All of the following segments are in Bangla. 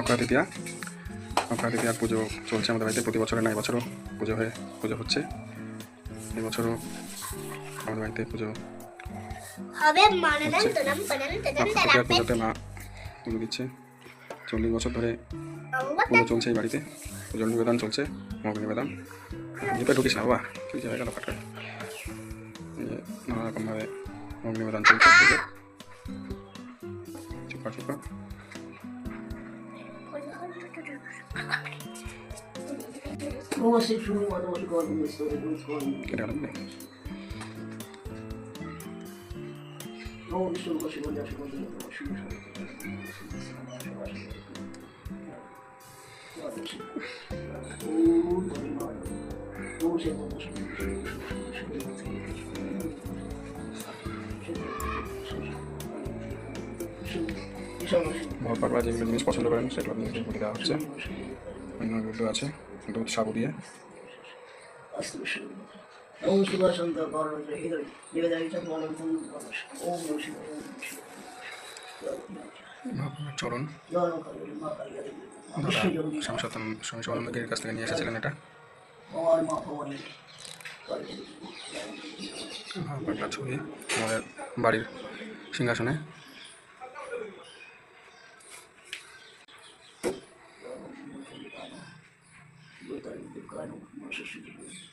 অক্ষয় তৃতীয়া অক্ষয় তৃতীয়ার পুজো চলছে আমাদের বাড়িতে। প্রতি বছরে না এবছরও পুজো হয়ে পুজো হচ্ছে। এবছরও আমাদের বাড়িতে পুজো তৃতীয়ার পুজোতে মা পুজো দিচ্ছে। চল্লিশ বছর ধরে পুজো চলছে এই বাড়িতে। পুজোর নিবেদন চলছে মগ নিবেদন। যেটা ঢুকিস না বাবা কি হয়ে গেল ফাটা এই যে নানা রকমভাবে মগ নিবেদন চলছে। চুপা চুপা। どうしても欲しい。নিবেদায় চ মনন্তম ওম নমঃ শিবায় ওম নমঃ শিবায় মহাপ্রভুর চরণ জয় কালী মা কালী দাদা বিশ্বজননী স্বামী সবানন্দের কাছ থেকে নিয়ে এসেছিলেন এটা। মহাপ্রভুর ছবি, আমাদের বাড়ির সিংহাসনে।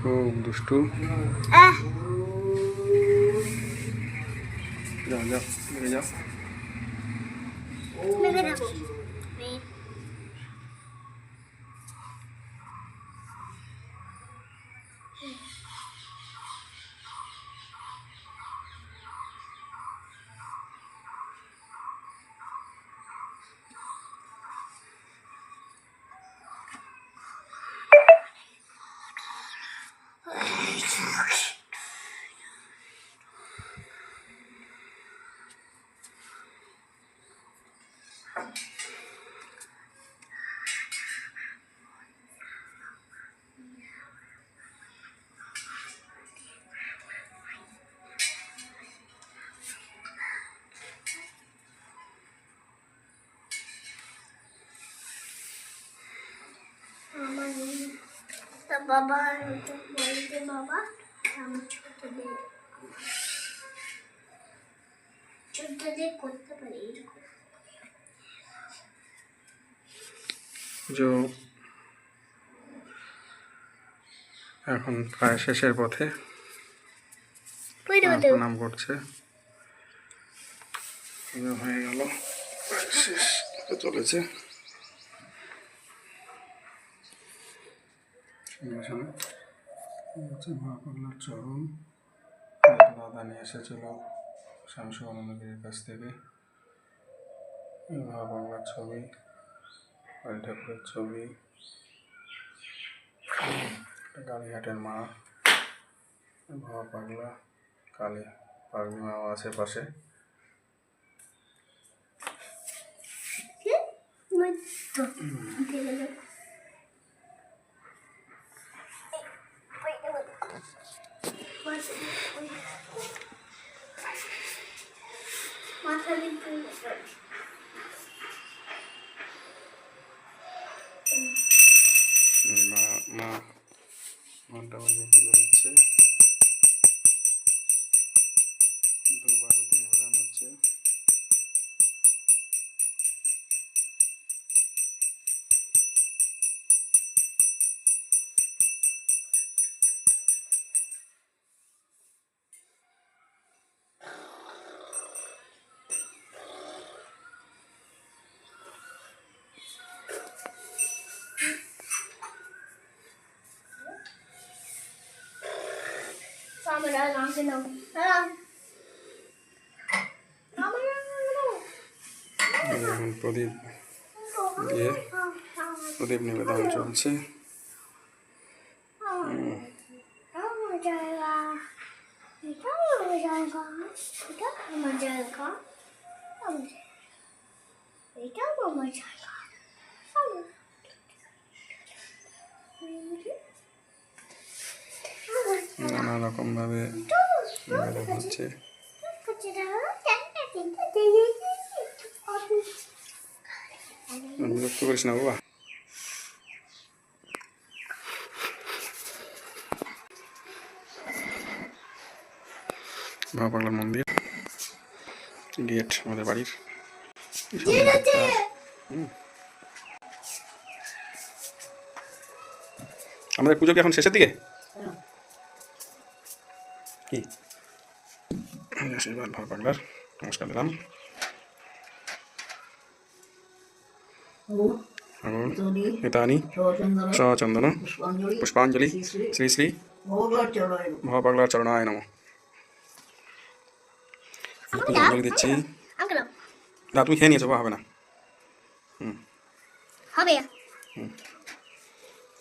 খুব দুষ্টু। যাও যাও যাও আমার। তা বাবা হয়তো বলতে বাবা ছোটদের ছোটদের করতে পারি এরকম পুজো এখন প্রায় শেষের পথে প্রণাম করছে। হয়ে গেল শেষ চলেছে। মহাপাগলার চরণ। দাদা নিয়ে এসেছিল স্বামী শিবানন্দগিরির কাছ থেকে। মহাপাগলার ছবি। ঠাকুরের ছবি। গাড়িঘাটের মা মহা পাগলা কালী পাগলি মাও আছে পাশে। মাথা দিতে মা ঘণ্টা বাজিয়ে পুজো দিচ্ছে Kamera নামতে নাও হ্যাঁ এই এখন প্রদীপ দিয়ে হ্যাঁ প্রদীপ নিবেদন চলছে আমার জায়গা এটা আমার জায়গা নানা রকম ভাবে হচ্ছে। বিরক্ত করিস না বাবা। বাবা পাগলার মন্দির। গেট আমাদের বাড়ির। আমাদের পুজো কি এখন শেষের দিকে? কি? আশীর্বাদ ভাব পাগলার নমস্কার দিলাম ও এখন তনি নেতানি সচন্দন সচন্দন পুষ্পাঞ্জলি। পুষ্পাঞ্জলি। শ্রী শ্রী শ্রী শ্রী ভগবান চরণে ভাব পাগলার চরণায় নম পুজো দিচ্ছি না তুমি খেয়ে নিয়েছো হবে না। হবে।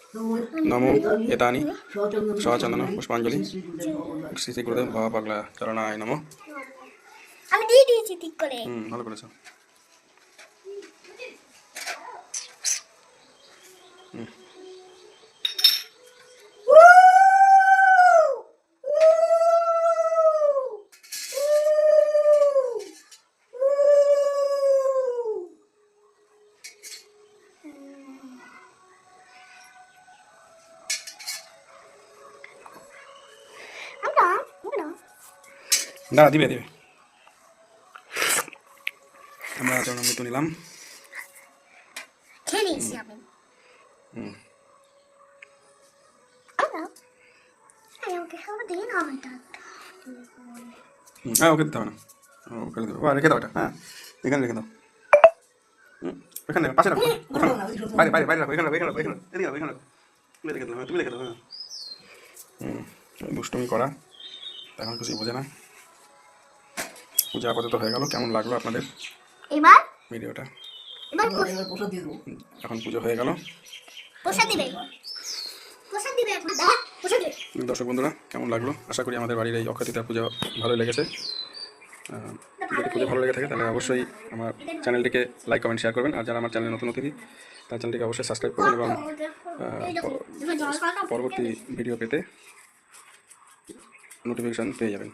নমো এতানি সচন্দন পুষ্পাঞ্জলি শ্রী শ্রী গুরুদেব ভাব পাগলা চরণায় নম আমি দিয়ে দিয়েছি ঠিক করে। হুম ভালো করেছ আমরা আমরা না দিবে দিবে। আমরা চরণ মৃত্যু নিলাম। হ্যাঁ ওকে দিতে হবে না। ও, ওকে দেবো রেখে দাও এটা হ্যাঁ এখানে রেখে দাও। এখানে রাখো, পাশে রাখো। ওখানে বাইরে বাইরে বাইরে রাখো এখানে রাখো এখানে রাখো এখানে রাখো, এখানে রাখো। তুমি রেখে দাও হ্যাঁ তুমি রেখে দাও হ্যাঁ। হুম দুষ্টুমি করা এখন কিছু বোঝে না। পূজা আপাতত হয়ে গেল কেমন লাগল আপনাদের এবার? ভিডিওটা? এবার প্রসাদ দিয়ে দেবো। এখন পুজো হয়ে গেল। প্রসাদ দিবে। প্রসাদ দিবে এখন। প্রসাদ দিবে। দর্শক বন্ধুরা কেমন লাগল? আশা করি আমাদের বাড়ির এই অক্ষয়তৃতীয়া পুজো ভালো লেগেছে। যদি পুজো ভালো লেগে থাকে তাহলে অবশ্যই আমার চ্যানেলটিকে লাইক কমেন্ট শেয়ার করবেন। আর যারা আমার চ্যানেলে নতুন অতিথি তার চ্যানেলটিকে অবশ্যই সাবস্ক্রাইব করবেন এবং পরবর্তী ভিডিও পেতে নোটিফিকেশান পেয়ে যাবেন।